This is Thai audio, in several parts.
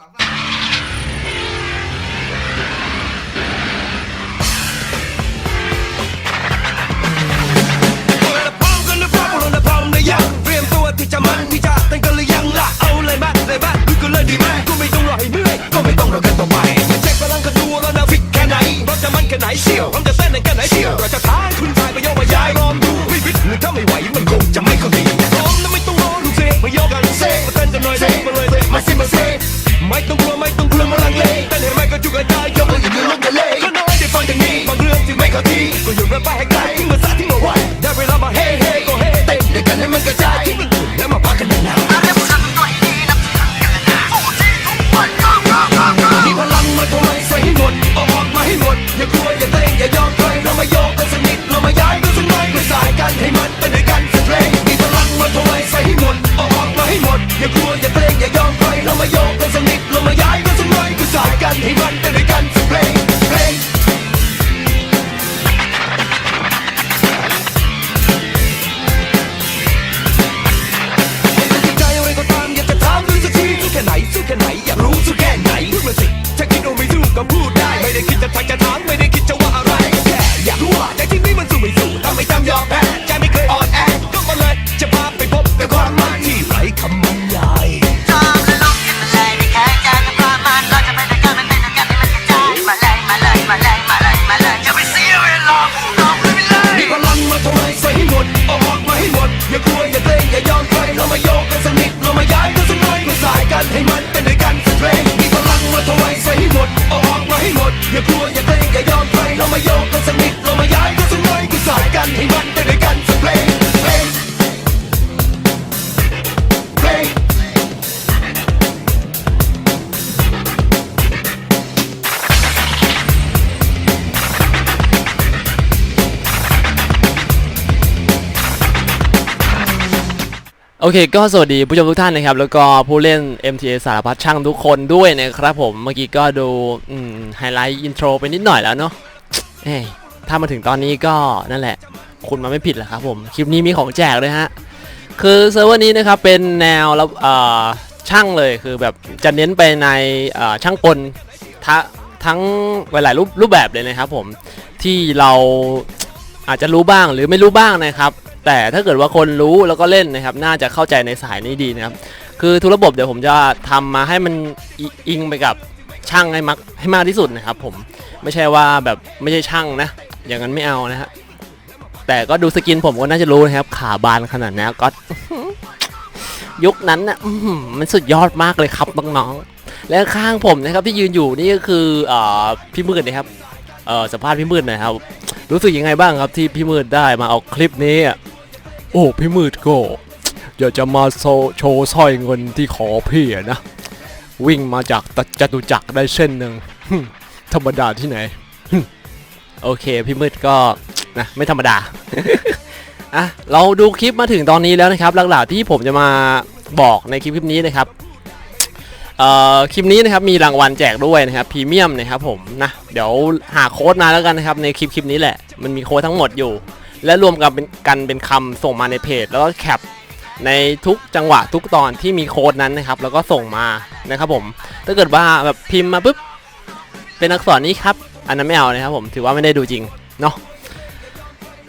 พ ได้คิดจะทักจะถามไม่ได้คิดจะว่าอะไรอยากรู้ว่าใจที่นี่มันสู้ไม่สู้ถ้าไม่จำยอมแพ้ใจไม่เคยอ่อนแอก็มาเลยจะพาไปพบกับความมันที่ไร้คำบรรยายจอมและลงกันมาเลยไม่แข่งกันกับความมันเราจะไปด้วยกันมันเป็นด้วยกันให้มันกระจายมาเลยมาเลยมาเลยมาเลยมาเลยอย่าไปเสียเวลาพูดออกเลยไปเลยมีพลังมาท่าไรใส่ให้หมดเอาออกมาให้หมดอย่ากลัวอย่าเกรงอย่ายอมใครเรามาโยกกันสักนิดเรามาย้ายกันสักหน่อยมาสายกันให้มันเป็นด้วยกันสักเพลงาเท่าไรใส่ให้หมดเอาออกมาให้หมด อย่ากลัวอย่าเกรงอย่ายอมใครเรามาโยกกันสนิทเรามาย้ายกันสักหน่อยมาสายกันให้ โอเคก็สวัสดีผู้ชมทุกท่านนะครับ แล้วก็ผู้เล่น MTA สารพัดช่างทุกคนด้วยนะครับผมเมื่อกี้ก็ดูไฮไลท์อินโทรไปนิดหน่อยแล้วเนาะเอ้ยถ้ามาถึงตอนนี้ก็นั่นแหละ คุณมาไม่ผิดแหละครับผม คลิปนี้มีของแจกเลยฮะ คือเซิร์ฟเวอร์นี้นะครับ เป็นแนวแล้วเอ่อช่างเลยคือแบบจะเน้นไปในช่างกลทะทั้งหลายรูปรูปแบบเลยนะครับผมที่เราอาจจะรู้บ้างหรือไม่รู้บ้างนะครับ แต่ถ้าเกิดว่าคนรู้แล้วก็เล่นนะครับ น่าจะเข้าใจในสายนี้ดีนะครับ คือทุกระบบเดี๋ยวผมจะทำมาให้มันอิอิงไปกับช่างให้มักให้มากที่สุดนะครับ ผมไม่ใช่ว่าแบบไม่ใช่ช่างนะ อย่างนั้นไม่เอานะฮะแต่ก็ดูสกินผมก็น่าจะรู้นะครับ ขาบานขนาดนี้ก็ยุคนั้นนะอื้อหือมันสุดยอดมากเลยครับน้องๆและข้างผมนะครับที่ยืนอยู่นี่ก็คืออพี่มืดนะครับสัมภาษณ์พี่มืดนะครับ รู้สึกยังไงบ้างครับที่พี่มืดได้มาเอาคลิปนี้ โอ้พี่มืดก็อยากจะมาโโชว์สร้อยเงินที่ขอพี่นะ วิ่งมาจากตะจตุจักรได้เส้นหนึ่งธรรมดาที่ไหน โอเค พี่มืดก็นะไม่ธรรมดาอะเราดูคลิปมาถึงตอนนี้แล้วนะครับหลักๆที่ผมจะมาบอกในคลิปคลิปนี้นะครับคลิปนี้นะครับมีรางวัลแจกด้วยนะครับพรีเมียมนะครับผมนะเดี๋ยวหาโค้ดมาแล้วกันนะครับในคลิปคลิปนี้แหละ มันมีโค้ดทั้งหมดอยู่ และรวมกันเป็นกันเป็นคำส่งมาในเพจ แล้วก็แคปในทุกจังหวะทุกตอนที่มีโค้ดนั้นนะครับ แล้วก็ส่งมานะครับผม ถ้าเกิดว่าแบบพิมพ์มาปุ๊บเป็นอักษรนี้ครับ อันนั้นไม่เอานะครับผมถือว่าไม่ได้ดูจริงเนาะ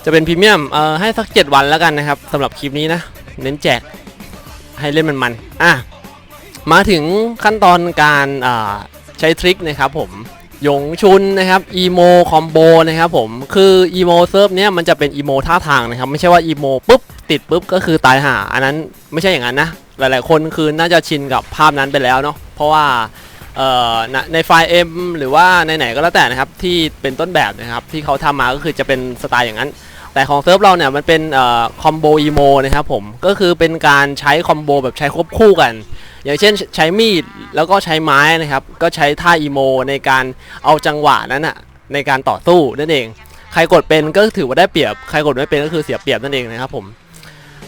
จะเป็นพรีเมียมเอ่อให้สัก 7 วันแล้วกันนะครับสำหรับคลิปนี้นะ เน้นแจกให้เล่นมันมันๆอะมาถึงขั้นตอนการใช้ทริคนะครับผม หยงชุนนะครับอีโมคอมโบนะครับผมคืออีโมเซิร์ฟเนี้ยมันจะเป็นอีโมท่าทางนะครับ ไม่ใช่ว่าอีโมปุ๊บติดปุ๊บก็คือตายห่าอันนั้นไม่ใช่อย่างนั้นนะ หลายๆคนคือน่าจะชินกับภาพนั้นไปแล้วเนาะเพราะว่าในไฟล์ M หรือว่าในไหนก็แล้วแต่นะครับ ที่เป็นต้นแบบนะครับ ที่เขาทำมาก็คือจะเป็นสไตล์อย่างนั้น แต่ของเซิร์ฟเราเนี่ยมันเป็นคอมโบอีโมนะครับผมก็คือเป็นการใช้คอมโบแบบใช้ควบคู่กัน อย่างเช่นใช้มีดแล้วก็ใช้ไม้นะครับ ก็ใช้ท่าอีโมในการเอาจังหวะนั้นอะในการต่อสู้นั่นเอง ใครกดเป็นก็ถือว่าได้เปรียบ ใครกดไม่เป็นก็คือเสียเปรียบนั่นเองนะครับผม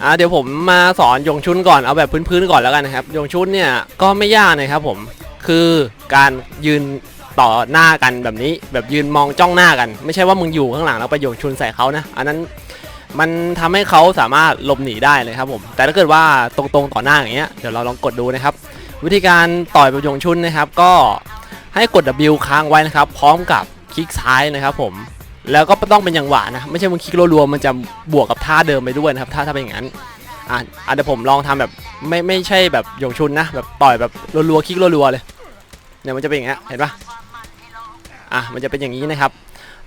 อ่าเดี๋ยวผมมาสอนยงชุนก่อนเอาแบบพื้นๆก่อนแล้วกันนะครับยงชุนเนี่ยก็ไม่ยากนะครับผมคือการยืนต่อหน้ากันแบบนี้แบบยืนมองจ้องหน้ากัน ไม่ใช่ว่ามึงอยู่ข้างหลังแล้วไปโยงชุนใส่เขานะ อันนั้น มันทำให้เขาสามารถหลบหนีได้เลยครับผม แต่ถ้าเกิดว่าตรงๆต่อหน้าอย่างเงี้ย เดี๋ยวเราลองกดดูนะครับ วิธีการต่อยแบบหยงชุนนะครับ ก็ให้กด W ค้างไว้นะครับ พร้อมกับคลิกซ้ายนะครับผม แล้วก็ต้องเป็นอย่างหวะนะ ไม่ใช่มึงคลิกรัวๆมันจะบวกกับท่าเดิมไปด้วยนะครับ ถ้าถ้าเป็นอย่างนั้น อะอะเดี๋ยวผมลองทำแบบไม่ไม่ใช่แบบยงชุนนะ แบบต่อยแบบรัวๆคลิกรัวๆเลย เนี่ยมันจะเป็นอย่างเงี้ย เห็นปะอะ มันจะเป็นอย่างนี้นะครับ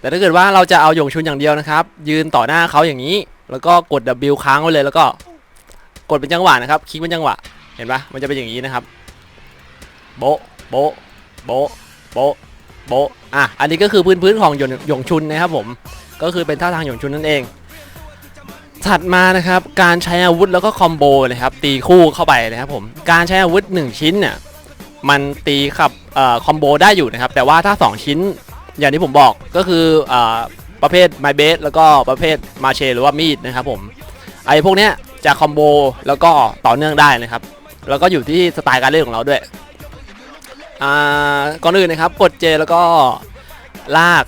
แต่ถ้าเกิดว่าเราจะเอาหยงชุนอย่างเดียวนะครับ ยืนต่อหน้าเขาอย่างนี้ แล้วก็กด W ค้างไว้เลย แล้วก็กดเป็นจังหวะนะครับ คลิกเป็นจังหวะ เห็นปะมันจะเป็นอย่างนี้นะครับ โบโบโบโบโบอะ อันนี้ก็คือพื้นพื้นของหยงหยงชุนนะครับผม ก็คือเป็นท่าทางหยงชุนนั่นเอง ถัดมานะครับ การใช้อาวุธแล้วก็คอมโบนะครับ ตีคู่เข้าไปนะครับผม การใช้อาวุธ 1 ชิ้นเนี่ย มันตีขับคอมโบได้อยู่นะครับ แต่ว่าถ้า 2 ชิ้น อย่างที่ผมบอกก็คืออ่อประเภทไมเบสแล้วก็ประเภทมาเชหรือว่ามีดนะครับผมไอ้พวกเนี้ยจะคอมโบแล้วก็ต่อเนื่องได้นะครับ แล้วก็อยู่ที่สไตล์การเล่นของเราด้วยอ่าก่อนอื่นนะครับกดเจแล้วก็ลาก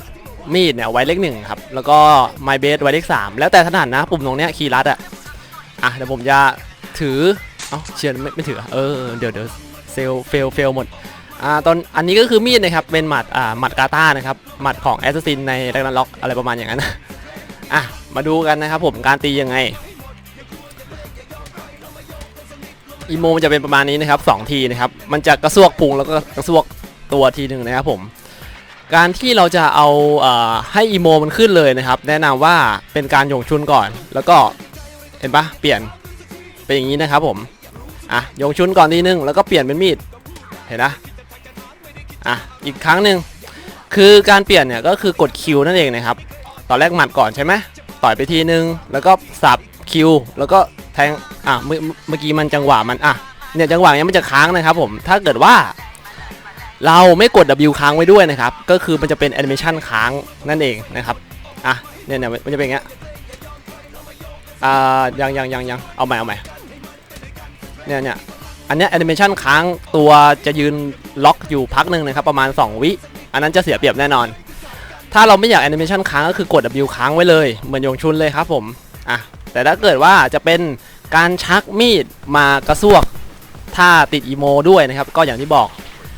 มีดเนี่ยไว้เลขหนึ่งครับ แล้วก็ไมเบสไว้เลขสามแล้วแต่ถนัดนะปุ่มตรงเนี้ยคีย์ลัดอะอะเดี๋ยวผมจะถือเอ้าเชียร์ไม่ไม่ถือเออเดี๋ยวเดี๋ยวเซลเฟลเฟลหมด อ่าตอนอันนี้ก็คือมีดนะครับ เป็นหมัดอ่าหมัดกาตานะครับ หมัดของแอสซัสซินในแรกนันล็อกอะไรประมาณอย่างนั้นอะมาดูกันนะครับผมการตียังไงอีโมมันจะเป็นประมาณนี้นะครับสองทีนะครับ มันจะกระซวกพุงแล้วก็กระซวกตัวทีหนึ่งนะครับผม การที่เราจะเอาเอ่อให้อีโมมันขึ้นเลยนะครับ แนะนำว่าเป็นการหยงชุนก่อน แล้วก็เห็นปะเปลี่ยนเป็นอย่างนี้นะครับผม อะหยงชุนก่อนทีนึงแล้วก็เปลี่ยนเป็นมีด เห็นนะ อะอีกครั้งหนึ่งคือการเปลี่ยนเนี่ยก็คือกดคิวนั่นเองนะครับตอนแรกหมัดก่อนใช่ไหมต่อยไปทีนึง แล้วก็สับคิวแล้วก็แทงอะเมื่อเมื่อกี้มันจังหวะมันอะเนี่ยจังหวะเนี้ยมันจะค้างนะครับผมถ้าเกิดว่า เราไม่กด W ค้างไว้ด้วยนะครับ ก็คือมันจะเป็นแอนิเมชันค้างนั่นเองนะครับอะเนี่ยเนี่ยมันจะเป็นอย่างเงี้ยอ่ายังยังยังยังเอาใหม่เอาใหม่เนี่ยเนี่ย อันนี้แอนิเมชันค้างตัวจะยืนล็อกอยู่พักหนึ่งนะครับ ประมาณ 2 วิ อันนั้นจะเสียเปรียบแน่นอน ถ้าเราไม่อยากแอนิเมชันค้างก็คือกด W ค้างไว้เลย เหมือนโยงชุนเลยครับผมอะแต่ถ้าเกิดว่าจะเป็นการชักมีดมากระซวก ถ้าติดอีโมด้วยนะครับ ก็อย่างที่บอก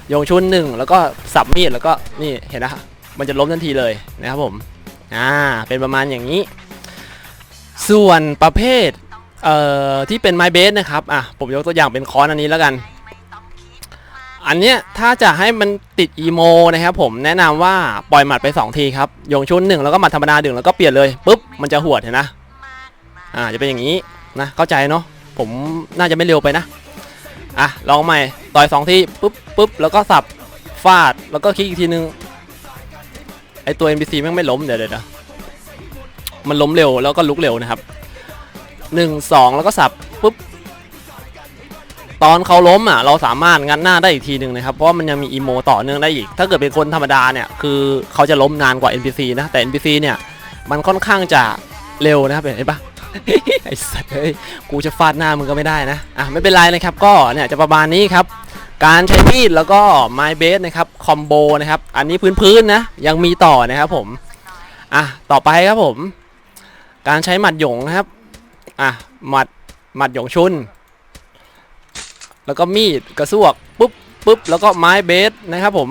โยงชุนหนึ่งแล้วก็สับมีดแล้วก็นี่เห็นนะมันจะล้มทันทีเลยนะครับผมอ่าเป็นประมาณอย่างนี้ ส่วนประเภท เอ่อที่เป็นไม้เบสนะครับอะผมยกตัวอย่างเป็นคอนอันนี้แล้วกัน อันเนี้ยถ้าจะให้มันติดอีโมนะครับผมแนะนำว่าปล่อยหมัดไป 2 ทีครับโยงชุนหนึ่งแล้วก็หมัดธรรมดาดึงแล้วก็เปลี่ยนเลยปุ๊บมันจะหวดเห็นนะอ่าจะเป็นอย่างนี้นะเข้าใจเนาะผมน่าจะไม่เร็วไปนะอะลองใหม่ต่อยสองทีปุ๊บปุ๊บแล้วก็สับฟาดแล้วก็คลิกอีกทีนึงไอตัว NPC แม่งไม่ล้มเดี๋ยวเดี๋ยวมันล้มเร็วแล้วก็ลุกเร็วนะครับ หนึ่งสองแล้วก็สับปุ๊บตอนเขาล้มอะเราสามารถงัดหน้าได้อีกทีหนึ่งนะครับเพราะมันยังมีอีโมต่อเนื่องได้อีก ถ้าเกิดเป็นคนธรรมดาเนี่ยคือเขาจะล้มนานกว่า NPC นะแต่ NPC เนี่ยมันค่อนข้างจะเร็วนะครับเห็นปะไอ้สัตว์เฮ้ยกูจะฟาดหน้ามึงก็ไม่ได้นะอะไม่เป็นไรนะครับก็เนี่ยจะประมาณนี้ครับการใช้มีดแล้วก็ไม้เบสนะครับคอมโบนะครับอันนี้พื้นๆนะยังมีต่อนะครับผมอะต่อไปครับผม การใช้หมัดหยงนะครับ อะหมัดหมัดหยงชุน แล้วก็มีดกระซวกปุ๊บปุ๊บแล้วก็ไม้เบสนะครับผม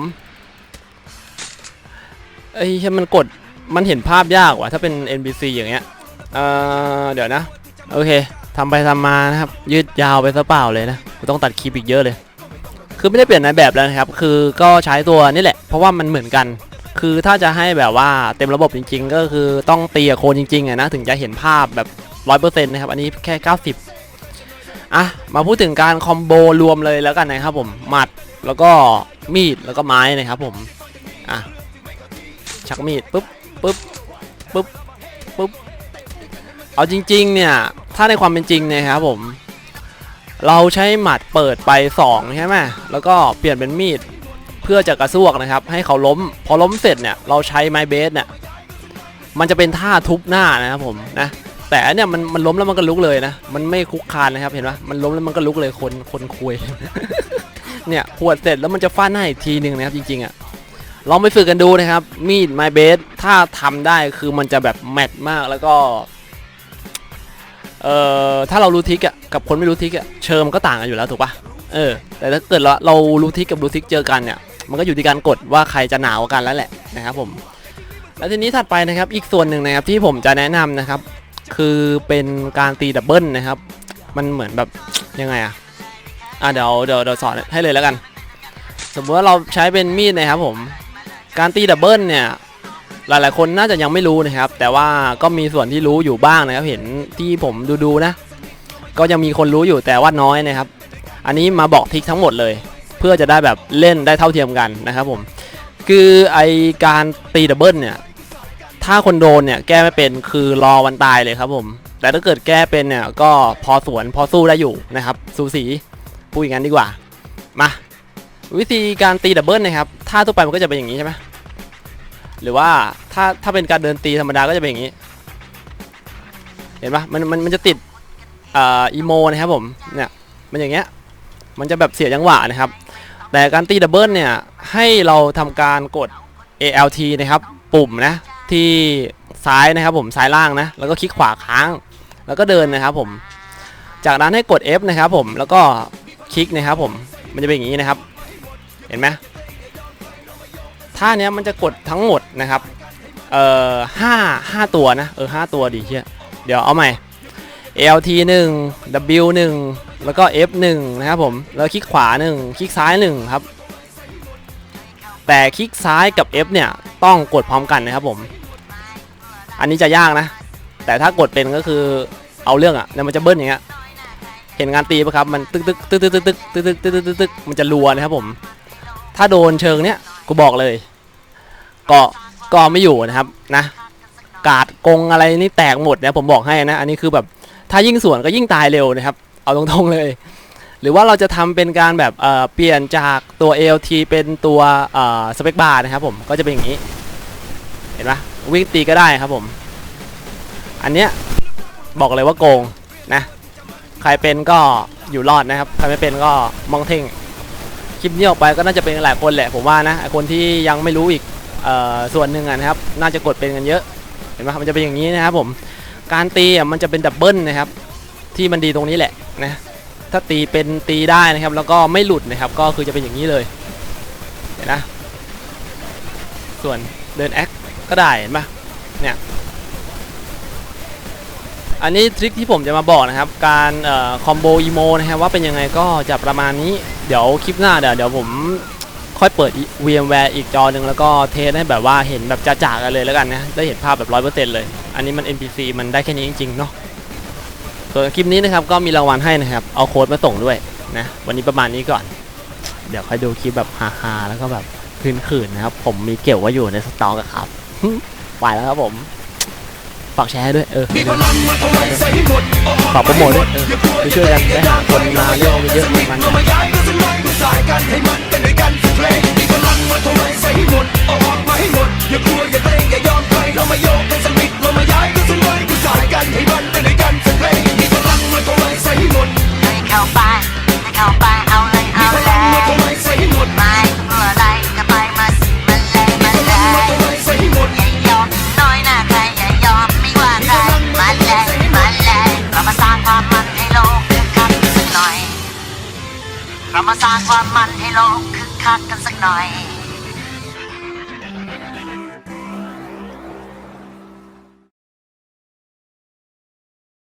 เอ้ยมันกดมันเห็นภาพยากว่ะถ้าเป็น NPC อย่างเงี้ยเออเดี๋ยวนะ โอเคทำไปทำมานะครับ ยืดยาวไปซะเปล่าเลยนะต้องตัดคลิปอีกเยอะเลย คือไม่ได้เปลี่ยนในแบบแล้วนะครับ คือก็ใช้ตัวนี่แหละ เพราะว่ามันเหมือนกัน คือถ้าจะให้แบบว่าเต็มระบบจริง ๆ ก็คือต้องตีโคนจริงๆอะนะถึงจะเห็นภาพแบบ 100%นต์นะครับ อันนี้แค่90อะ มาพูดถึงการคอมโบรวมเลยแล้วกันนะครับผม หมัด แล้วก็มีด แล้วก็ไม้นะครับผม อะ ชักมีดปุ๊บปุ๊บปุ๊บปุ๊บ เอาจริง ๆ เนี่ย ถ้าในความเป็นจริงเนี่ยครับผม เราใช้หมัดเปิดไป2ใช่ไหมแล้วก็เปลี่ยนเป็นมีด เพื่อจะกระซวกนะครับ ให้เขาล้ม พอล้มเสร็จเนี่ย เราใช้ไม้เบสเนี่ย มันจะเป็นท่าทุบหน้านะครับผม นะ แต่อันเนี่ยมันมันล้มแล้วมันก็ลุกเลยนะ มันไม่คุกคานนะครับเห็นปะมันล้มแล้วมันก็ลุกเลยคนคนคุย เนี่ยขวดเสร็จแล้วมันจะฟาดหน้าอีกทีหนึ่งนะครับจริงๆอะ่ะลองไปฝึกกันดูนะครับ มีดไมเบสถ้าทำได้คือมันจะแบบแมทมากแล้วก็เอ่อถ้าเรารู้ทิกอะกับคนไม่รู้ทิกอะเชิมก็ต่างกันอยู่แล้วถูกปะเออ แต่ถ้าเกิดเราเรารู้ทิกกับรู้ทิกเจอกันเนี่ย มันก็อยู่ที่การกดว่าใครจะหนาวกันแล้วแหละนะครับผมแล้วทีนี้ถัดไปนะครับอีกส่วนหนึ่งนะครับที่ผมจะแนะนำนะครับ คือเป็นการตีดับเบิลนะครับ มันเหมือนแบบยังไงอะอะเดี๋ยวเดี๋ยวเดี๋ยวสอนให้เลยแล้วกัน สมมติว่าเราใช้เป็นมีดนะครับผม การตีดับเบิลเนี่ยหลายๆคนน่าจะยังไม่รู้นะครับ แต่ว่าก็มีส่วนที่รู้อยู่บ้างนะครับ เห็นที่ผมดูๆนะ ก็ยังมีคนรู้อยู่แต่ว่าน้อยนะครับ อันนี้มาบอกทิกทั้งหมดเลย เพื่อจะได้แบบเล่นได้เท่าเทียมกันนะครับผม คือไอการตีดับเบิลเนี่ย ถ้าคนโดนเนี่ยแก้ไม่เป็นคือรอวันตายเลยครับผม แต่ถ้าเกิดแก้เป็นเนี่ยก็พอสวนพอสู้ได้อยู่นะครับ สูสีพูดอย่างนั้นดีกว่า มา วิธีการตีดับเบิลนะครับท่าทั่วไปมันก็จะเป็นอย่างนี้ใช่ไหมหรือว่าถ้าถ้าเป็นการเดินตีธรรมดาก็จะเป็นอย่างนี้ เห็นปะมันมันมันจะติดอ่าอีโมนะครับผมเนี่ยมันอย่างเงี้ยมันจะแบบเสียจังหวะนะครับ แต่การตีดับเบิลเนี่ยให้เราทำการกด ALT นะครับ ปุ่มนะ ที่ซ้ายนะครับผมซ้ายล่างนะ แล้วก็คลิกขวาค้าง แล้วก็เดินนะครับผม จากนั้นให้กด F นะครับผมแล้วก็คลิกนะครับผมมันจะเป็นอย่างนี้นะครับ เห็นไหมท่าเนี้ยมันจะกดทั้งหมดนะครับเอ่อห้าห้าตัวนะเออห้าตัวดีเชียเดี๋ยวเอาใหม่ LT 1 W 1แล้วก็ F 1นะครับผมแล้วคลิกขวา 1 คลิกซ้าย 1 ครับ แต่คลิกซ้ายกับ F เนี่ยต้องกดพร้อมกันนะครับผม อันนี้จะยากนะ แต่ถ้ากดเป็นก็คือเอาเรื่องอะ่ะเนี่ยมันจะเบิ้ลอย่างเงี้ยเห็นงานตีปะครับมันตึกตึกตึกตึกตึกตึกตึกตึกตึกตึกตึกตึกมันจะรัวนะครับผม ถ้าโดนเชิงเนี้ยกูบอกเลยก็ก็ไม่อยู่นะครับนะ กาดกงอะไรนี่แตกหมดนะผมบอกให้นะ อันนี้คือแบบถ้ายิ่งสวนก็ยิ่งตายเร็วนะครับ เอาตรงๆเลย หรือว่าเราจะทำเป็นการแบบเอ่อเปลี่ยนจากตัว ALT เป็นตัวเอ่อสเปคบาร์นะครับผมก็จะเป็นอย่างนี้ ห็นปะวิ่งตีก็ได้ครับผม อันเนี้ยบอกเลยว่าโกงนะ ใครเป็นก็อยู่รอดนะครับ ใครไม่เป็นก็มองเท่ง คลิปนี้ออกไปก็น่าจะเป็นหลายคนแหละผมว่านะคนที่ยังไม่รู้อีกออส่วนหนึ่งนะครับ น่าจะกดเป็นกันเยอะ เห็นไหมมันจะเป็นอย่างนี้นะครับผม การตีมันจะเป็นดับเบิลนะครับ ที่มันดีตรงนี้แหละนะ ถ้าตีเป็นตีได้นะครับ แล้วก็ไม่หลุดนะครับ ก็คือจะเป็นอย่างนี้เลย เห็นนะ ส่วนเดินแอค ก็ได้เห็นปะเนี่ย อันนี้ทริคที่ผมจะมาบอกนะครับ การคอมโบอีโมนะครับว่าเป็นยังไงก็จะประมาณนี้ เดี๋ยวคลิปหน้าเดี๋ยวเดี๋ยวผมค่อยเปิด VMware อีกจอหนึ่งแล้วก็เทสให้แบบว่าเห็นแบบจ่าๆกันเลยแล้วกันนะได้เห็นภาพแบบ100%เลย อันนี้มัน NPC มันได้แค่นี้จริงๆเนาะส่วนคลิปนี้นะครับก็มีรางวัลให้นะครับ เอาโค้ดมาส่งด้วยนะ วันนี้ประมาณนี้ก่อน เดี๋ยวค่อยดูคลิปแบบฮาๆแล้วก็แบบคืนๆนะครับ ผมมีเกี่ยวไว้อยู่ในสต็อกครับ ไปแล้วครับผมฝากแชร์ด้วยเออฝากโปรโมทด้วยไปช่วยกันไปหาคนมาเยอะเยอะมันอย่ากลัวอย่าเกรนอย่ายอมใครเรามาโยกให้สมิทเรามาย้ายก็สุดเยกูสายกันให้มันเป็นด้ยกันสักเพลงมีพลังมาเท่าไรใส่หมดให้เข้าไปให้เข้าไป